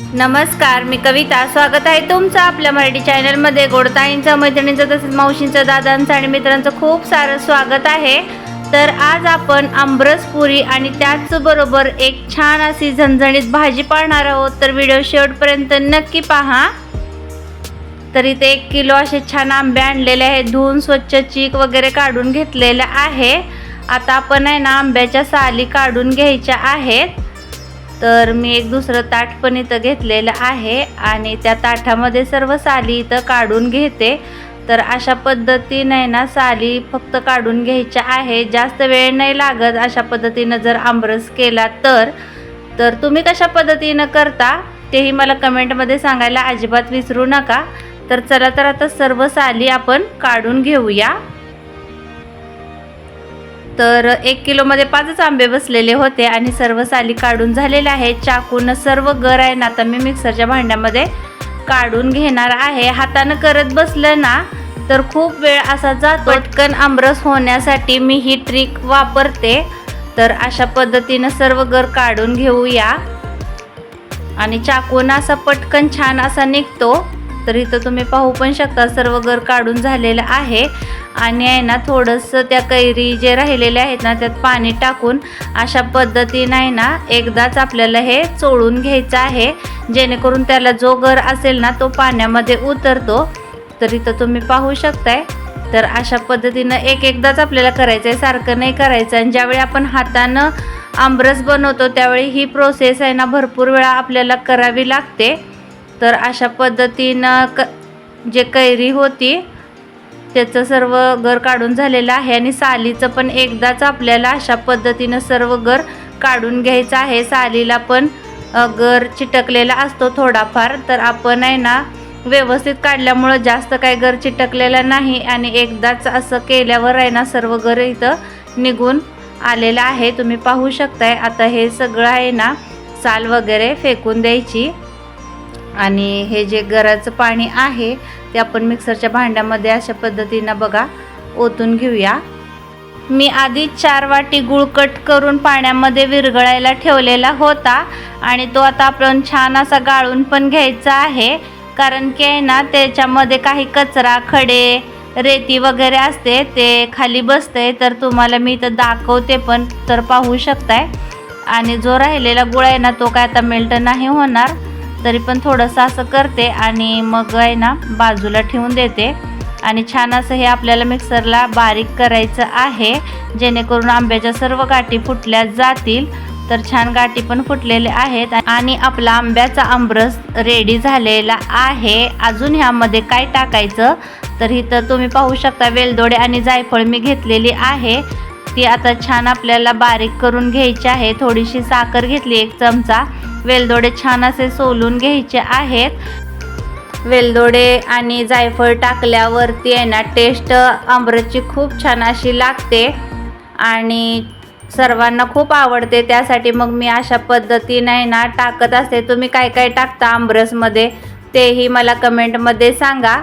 नमस्कार मी कविता. स्वागत आहे तुमचं आपल्या मराठी चॅनलमध्ये. गोडताईंचं मैत्रिणींचं तसेच मावशींचं दादांचं आणि मित्रांचं खूप सारं स्वागत आहे. तर आज आपण आंबरस पुरी आणि त्याचबरोबर एक छान अशी झणझणीत भाजी पाहणार आहोत. तर व्हिडिओ शेवटपर्यंत नक्की पहा. तर इथे एक किलो असे छान आंबे आणलेले आहेत. धुवून स्वच्छ चीक वगैरे काढून घेतलेलं आहे. आता आपण आहे ना आंब्याच्या साली काढून घ्यायच्या आहेत. तर मी एक दुसरं ताट पण इथं घेतलेलं आहे आणि त्या ताटामध्ये सर्व साली इथं काढून घेते. तर अशा पद्धतीने आहे ना साली फक्त काढून घ्यायच्या आहे. जास्त वेळ नाही लागत अशा पद्धतीनं जर आंबरस केला तर. तर तुम्ही कशा पद्धतीनं करता तेही मला कमेंटमध्ये सांगायला अजिबात विसरू नका. तर चला तर आता सर्व साली आपण काढून घेऊया. तर एक किलोमध्ये पाचच आंबे बसलेले होते आणि सर्व साली काढून झालेले आहेत चाकून सर्व गर आहे ना आता मी मिक्सरच्या भांड्यामध्ये काढून घेणार आहे. हातानं करत बसलं ना तर खूप वेळ असा जातो. पटकन आमरस होण्यासाठी मी ही ट्रिक वापरते. तर अशा पद्धतीनं सर्व गर काढून घेऊया. आणि चाकून असा पटकन छान असा निघतो. तर इथं तुम्ही पाहू पण शकता सर्व घर काढून झालेलं आहे. आणि आहे ना थोडंसं त्या कैरी जे राहिलेले आहेत ना त्यात पाणी टाकून अशा पद्धतीनं आहे ना एकदाच आपल्याला हे चोळून घ्यायचं आहे. जेणेकरून त्याला जो घर असेल ना तो पाण्यामध्ये उतरतो. तर इथं तुम्ही पाहू शकताय. तर अशा पद्धतीनं एक एकदाच आपल्याला करायचं आहे सारखं नाही करायचं. आणि ज्यावेळी आपण हातानं आंबरस बनवतो त्यावेळी ही प्रोसेस आहे ना भरपूर वेळा आपल्याला करावी लागते. तर अशा पद्धतीनं क जे कैरी होती त्याचं सर्व गर काढून झालेलं आहे आणि सालीचं पण एकदाच आपल्याला अशा पद्धतीनं सर्व गर काढून घ्यायचं आहे. सालीला पण अ, गर चिटकलेला असतो थोडाफार तर आपण आहे ना व्यवस्थित काढल्यामुळं जास्त काय गर चिटकलेला नाही आणि एकदाच असं केल्यावर आहे ना सर्व गर इथं निघून आलेलं आहे. तुम्ही पाहू शकताय आता हे सगळं आहे ना साल वगैरे फेकून द्यायची. आणि हे जे गराचं पाणी आहे ते आपण मिक्सरच्या भांड्यामध्ये अशा पद्धतीनं बघा ओतून घेऊया. मी आधी चार वाटी गुळ कट करून पाण्यामध्ये विरघळायला ठेवलेला होता आणि तो आता आपण छान असा गाळून पण घ्यायचा आहे. कारण की आहे ना त्याच्यामध्ये काही कचरा खडे रेती वगैरे असते ते खाली बसते तर तुम्हाला मी इथं दाखवते पण तर पाहू शकताय. आणि जो राहिलेला गुळ आहे ना तो काय आता मेल्ट नाही होणार. तरी पण थोडंसं असं करते आणि मग आहे ना बाजूला ठेवून देते. आणि छान असं हे आपल्याला मिक्सरला बारीक करायचं आहे जेणेकरून आंब्याच्या सर्व गाठी फुटल्या जातील. तर छान गाठी पण फुटलेले आहेत आणि आपला आंब्याचा आंबरस रेडी झालेला आहे. अजून ह्यामध्ये काय टाकायचं? तर इथं तुम्ही पाहू शकता वेलदोडे आणि जायफळ मी घेतलेली आहे. ती आता छान आपल्याला बारीक करून घ्यायची आहे. थोडीशी साखर घेतली एक चमचा. वेलदोडे छान असे सोलून घ्यायचे आहेत. वेलदोडे आणि जायफळ टाकल्यावरती आहे ना टेस्ट आंबरसची खूप छान अशी लागते आणि सर्वांना खूप आवडते. त्यासाठी मग मी अशा पद्धतीने आहे ना टाकत असते. तुम्ही काय काय टाकता आंबरसमध्ये तेही मला कमेंटमध्ये सांगा.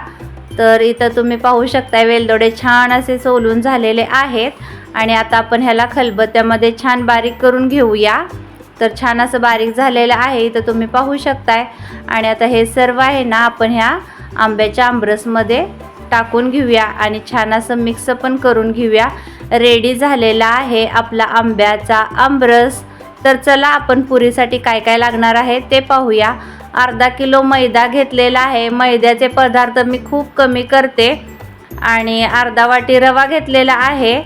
तर इथं तुम्ही पाहू शकता वेलदोडे छान असे सोलून झालेले आहेत. आणि आता आपण ह्याला खलबत्त्यामध्ये छान बारीक करून घेऊया. तर छान असं बारीक झालेलं आहे इथं तुम्ही पाहू शकताय. आणि आता हे सर्व आहे ना आपण ह्या आंब्याच्या आंबरसमध्ये टाकून घेऊया आणि छान असं मिक्स पण करून घेऊया. रेडी झालेला आहे आपला आंब्याचा आंबरस तर चला आपण पुरीसाठी काय काय लागणार आहे ते पाहूया. अर्धा किलो मैदा घेतलेला आहे. मैद्याचे पदार्थ मी खूप कमी करते. आणि अर्धा वाटी रवा घेतलेला आहे.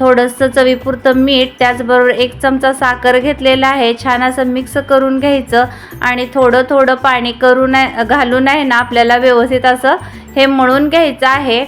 थोडंसं चवीपुरतं मीठ त्याचबरोबर एक चमचा साखर घेतलेला आहे. छान असं मिक्स करून घ्यायचं आणि थोडं थोडं पाणी करून घालून आहे ना आपल्याला व्यवस्थित असं हे मळून घ्यायचं आहे.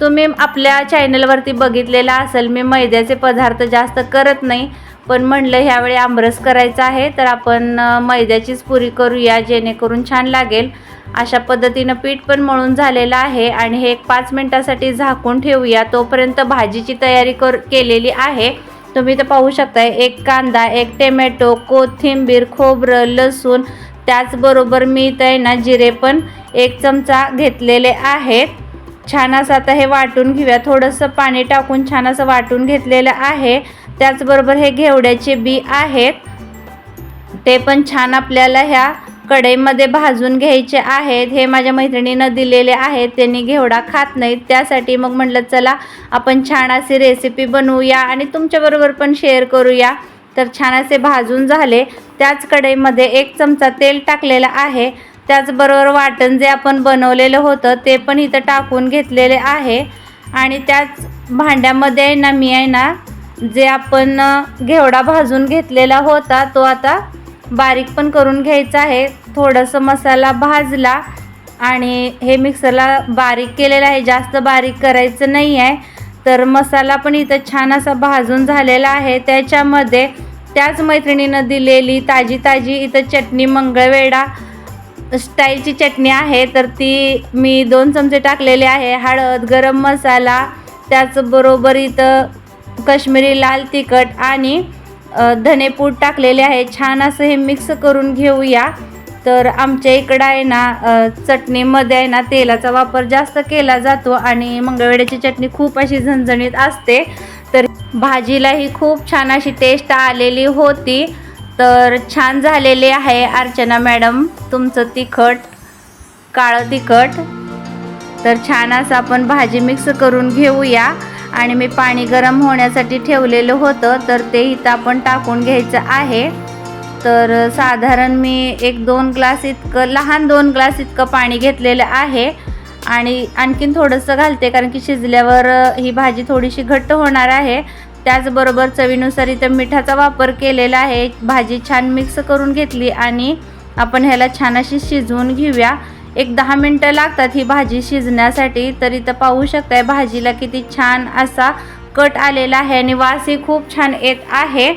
तुम्ही आपल्या चॅनलवरती बघितलेलं असेल मी मैद्याचे पदार्थ जास्त करत नाही पण म्हणलं ह्यावेळी आमरस करायचा आहे तर आपण मैद्याचीच पुरी करूया जेणेकरून छान लागेल. अशा पद्धतीनं पीठ पण मळून झालेलं आहे आणि हे एक पाच मिनटासाठी झाकून ठेवूया. तोपर्यंत भाजीची तयारी कर केलेली आहे. तुम्ही तर पाहू शकताय एक कांदा एक टोमॅटो कोथिंबीर खोबरं लसूण त्याचबरोबर मी इथं आहे ना जिरे पण एक चमचा घेतलेले आहेत. छान असं आता हे वाटून घेऊया. थोडंसं पाणी टाकून छान असं वाटून घेतलेलं आहे. त्याचबरोबर हे घेवड्याचे बी आहेत. ते पण छान आपल्याला ह्या कढईमध्ये भाजून घ्यायचे आहेत. हे माझ्या मैत्रिणीनं दिलेले आहेत. त्यांनी घेवडा खात नाहीत. त्यासाठी मग म्हटलं चला आपण छान अशी रेसिपी बनवूया आणि तुमच्याबरोबर पण शेअर करूया. तर छान असे भाजून झाले. त्याच कढईमध्ये एक चमचा तेल टाकलेलं आहे. त्याचबरोबर वाटण जे आपण बनवलेलं होतं ते पण इथं टाकून घेतलेले आहे. आणि त्याच भांड्यामध्ये आहे ना मी आहे ना जे आपण घेवडा भाजून घेतलेला होता तो आता बारीक पण करून घ्यायचं आहे. थोडंसं मसाला भाजला आणि हे मिक्सरला बारीक केलेलं आहे. जास्त बारीक करायचं नाही आहे. तर मसाला पण इथं छान असा भाजून झालेला आहे. त्याच्यामध्ये त्याच मैत्रिणीनं दिलेली ताजी ताजी इथं चटणी मंगळवेडा स्टाईलची चटणी आहे. तर ती मी दोन चमचे टाकलेले आहे. हळद गरम मसाला त्याचबरोबर इथं कश्मीरी लाल तिखट आणि धनेपूड टाकलेले आहे. छान असं हे मिक्स करून घेऊया. तर आमच्या इकडं आहे ना चटणीमध्ये आहे ना तेलाचा वापर जास्त केला जातो आणि मंगळवेड्याची चटणी खूप अशी झणझणीत असते. तर भाजीलाही खूप छान अशी टेस्ट आलेली होती. तर छान झालेली आहे अर्चना मॅडम तुमचं तिखट काळं तिखट. तर छान असं आपण भाजी मिक्स करून घेऊया. आणि मी पाणी गरम होण्यासाठी ठेवलेलं होतं तर ते इथं आपण टाकून घ्यायचं आहे. तर साधारण मी एक दोन ग्लास इतकं लहान दोन ग्लास इतकं पाणी घेतलेलं आहे. आणि आणखीन थोडंसं घालते कारण की शिजल्यावर ही भाजी थोडीशी घट्ट होणार आहे. त्याचबरोबर चवीनुसार इथं मिठाचा वापर केलेला आहे. भाजी छान मिक्स करून घेतली आणि आपण ह्याला छान अशी शिजवून घेऊया. एक दहा मिनटं लागतात ही भाजी शिजण्यासाठी तर इथं पाहू शकताय भाजीला किती छान असा कट आलेला आहे आणि वासही खूप छान येत आहे.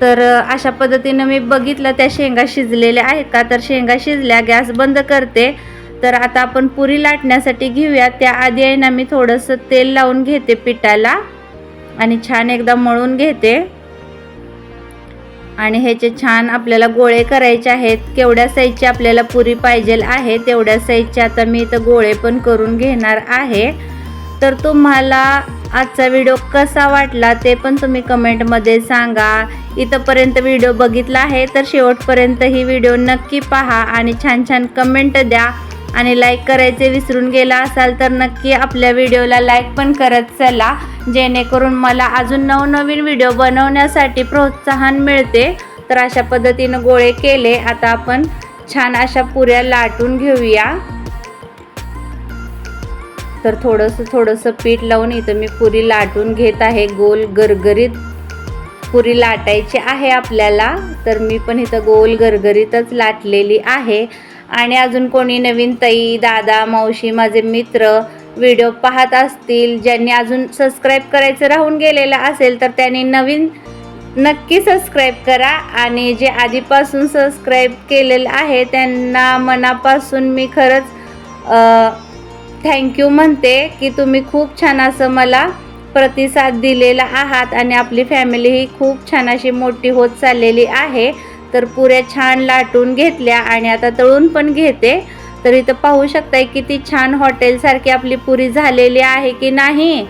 तर अशा पद्धतीनं मी बघितलं त्या शेंगा शिजलेल्या आहेत का? तर शेंगा शिजल्या गॅस बंद करते. तर आता आपण पुरी लाटण्यासाठी घेऊया. त्याआधी आहे ना मी थोडंसं तेल लावून घेते पिठाला आणि छान एकदा मळून घेते. आणि ह्याचे छान आपल्याला गोळे करायचे आहेत केवढ्या साईजची आपल्याला पुरी पाहिजे आहे तेवढ्या साईजचे आता मी इथं गोळे पण करून घेणार आहे. तर तुम्हाला आजचा व्हिडिओ कसा वाटला ते पण तुम्ही कमेंटमध्ये सांगा. इथंपर्यंत व्हिडिओ बघितला आहे तर शेवटपर्यंत ही व्हिडिओ नक्की पहा आणि छान छान कमेंट द्या. आणि लाईक करायचे विसरून गेला असाल तर नक्की आपल्या व्हिडिओला लाईक पण करत चला. जेणेकरून मला अजून नवनवीन व्हिडिओ बनवण्यासाठी प्रोत्साहन मिळते. तर अशा पद्धतीनं गोळे केले. आता आपण छान अशा पुऱ्या लाटून घेऊया. तर थोडंसं थोडंसं पीठ लावून इथं मी पुरी लाटून घेत आहे. गोल गरगरीत पुरी लाटायची आहे आपल्याला. तर मी पण इथं गोल गरगरीतच लाटलेली आहे. आणि अजून कोणी नवीन ताई दादा मावशी माझे मित्र व्हिडिओ पाहत असतील ज्यांनी अजून सबस्क्राईब करायचं राहून गेलेलं असेल तर त्यांनी नवीन नक्की सबस्क्राईब करा. आणि जे आधीपासून सबस्क्राईब केलेलं आहे त्यांना मनापासून मी खरंच थँक्यू म्हणते की तुम्ही खूप छान असं मला प्रतिसाद दिलेला आहात आणि आपली फॅमिली ही खूप छान अशी मोठी होत चाललेली आहे. तर पुऱ्या छान लाटून घेतल्या आणि आता तळून पण घेते. तर इथं पाहू शकताय किती छान हॉटेलसारखी आपली पुरी झालेली आहे की नाही?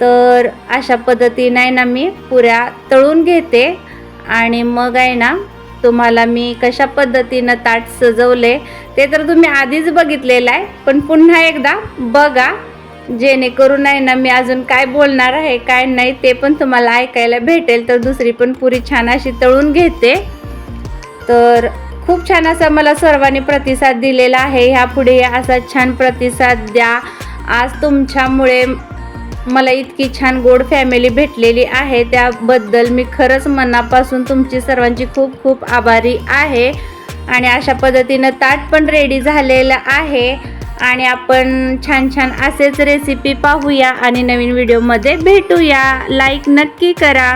तर अशा पद्धतीने आहे ना मी पुऱ्या तळून घेते. आणि मग आहे ना तुम्हाला मी कशा पद्धतीनं ताट सजवले ते तर तुम्ही आधीच बघितलेलं आहे. पण पुन्हा एकदा बघा. जेणेकरून आहे ना मी अजून काय बोलणार आहे काय नाही ते पण तुम्हाला ऐकायला भेटेल. तर दुसरी पण पुरी छान अशी तळून घेते. तर खूप छान असा मला सर्वांनी प्रतिसाद दिलेला आहे. ह्यापुढे असा छान प्रतिसाद द्या. आज तुमच्यामुळे मला इतकी छान गोड फॅमिली भेटलेली आहे. त्याबद्दल मी खरंच मनापासून तुमची सर्वांची खूप खूप आभारी आहे. आणि अशा पद्धतीनं ताट पण रेडी झालेलं आहे. आणि आपण छान छान असेच रेसिपी पाहूया आणि नवीन व्हिडिओमध्ये भेटूया. लाईक नक्की करा.